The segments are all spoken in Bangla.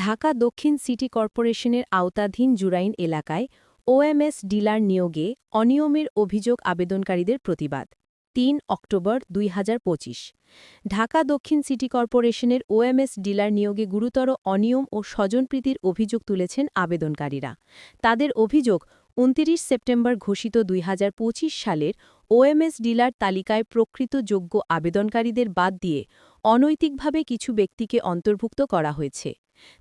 ঢাকা দক্ষিণ সিটি কর্পোরেশনের আওতাধীন জুরাইন এলাকায় ওএমএস ডিলার নিয়োগে অনিয়মের অভিযোগ আবেদনকারীদের প্রতিবাদ। তিন অক্টোবর দুই হাজার পঁচিশ। ঢাকা দক্ষিণ সিটি কর্পোরেশনের ওএমএস ডিলার নিয়োগে গুরুতর অনিয়ম ও স্বজনপ্রীতির অভিযোগ তুলেছেন আবেদনকারীরা। তাদের অভিযোগ, উনতিরিশ সেপ্টেম্বর ঘোষিত দুই হাজার পঁচিশ সালের ওএমএস ডিলার তালিকায় প্রকৃত যোগ্য আবেদনকারীদের বাদ দিয়ে অনৈতিকভাবে কিছু ব্যক্তিকে অন্তর্ভুক্ত করা হয়েছে।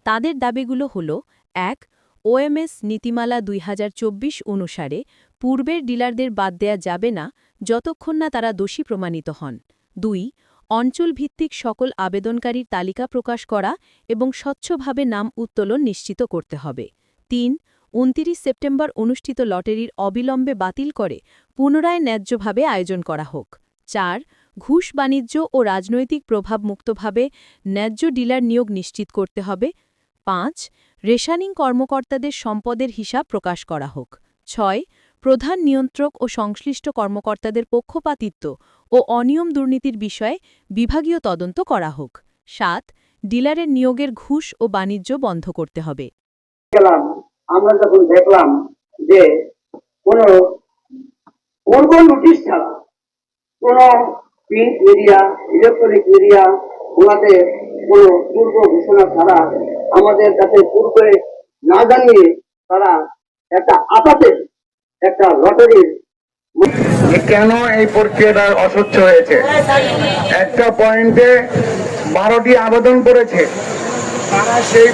তাদের দাবিগুলো হল, এক, ওএমএস নীতিমালা দুই হাজার চব্বিশ অনুসারে পূর্বের ডিলারদের বাদ দেয়া যাবে না যতক্ষণ না তারা দোষী প্রমাণিত হন। দুই, অঞ্চলভিত্তিক সকল আবেদনকারীর তালিকা প্রকাশ করা এবং স্বচ্ছভাবে নাম উত্তোলন নিশ্চিত করতে হবে। তিন, উনতিরিশ সেপ্টেম্বর অনুষ্ঠিত লটারির অবিলম্বে বাতিল করে পুনরায় ন্যায্যভাবে আয়োজন করা হোক। চার ঘুষ বাণিজ্য ও রাজনৈতিক প্রভাবমুক্তভাবে ন্যায্য ডিলার নিয়োগ নিশ্চিত করতে হবে। পাঁচ, রেশানিং কর্মকর্তাদের সম্পদের হিসাব প্রকাশ করা হোক। ছয়, প্রধান নিয়ন্ত্রক ও সংশ্লিষ্ট কর্মকর্তাদের পক্ষপাতিত্ব ও অনিয়ম দুর্নীতির বিষয়ে বিভাগীয় তদন্ত করা হোক। সাত, ডিলারের নিয়োগের ঘুষ ও বাণিজ্য বন্ধ করতে হবে। আমরা যখন দেখলাম যে কোন পূর্ব নোটিশ ছাড়া কোন প্রিন্ট মিডিয়া ইলেকট্রনিক মিডিয়া ওনাদের কোন পূর্ব ঘোষণা ছাড়া আমাদের কাছে পূর্বে না জানিয়ে তারা একটা আপাতে একটা লটারির কেন এই প্রক্রিয়াটা অস্বচ্ছ হয়েছে? একটা পয়েন্টে বারোটি আবেদন করেছে। তারা সেই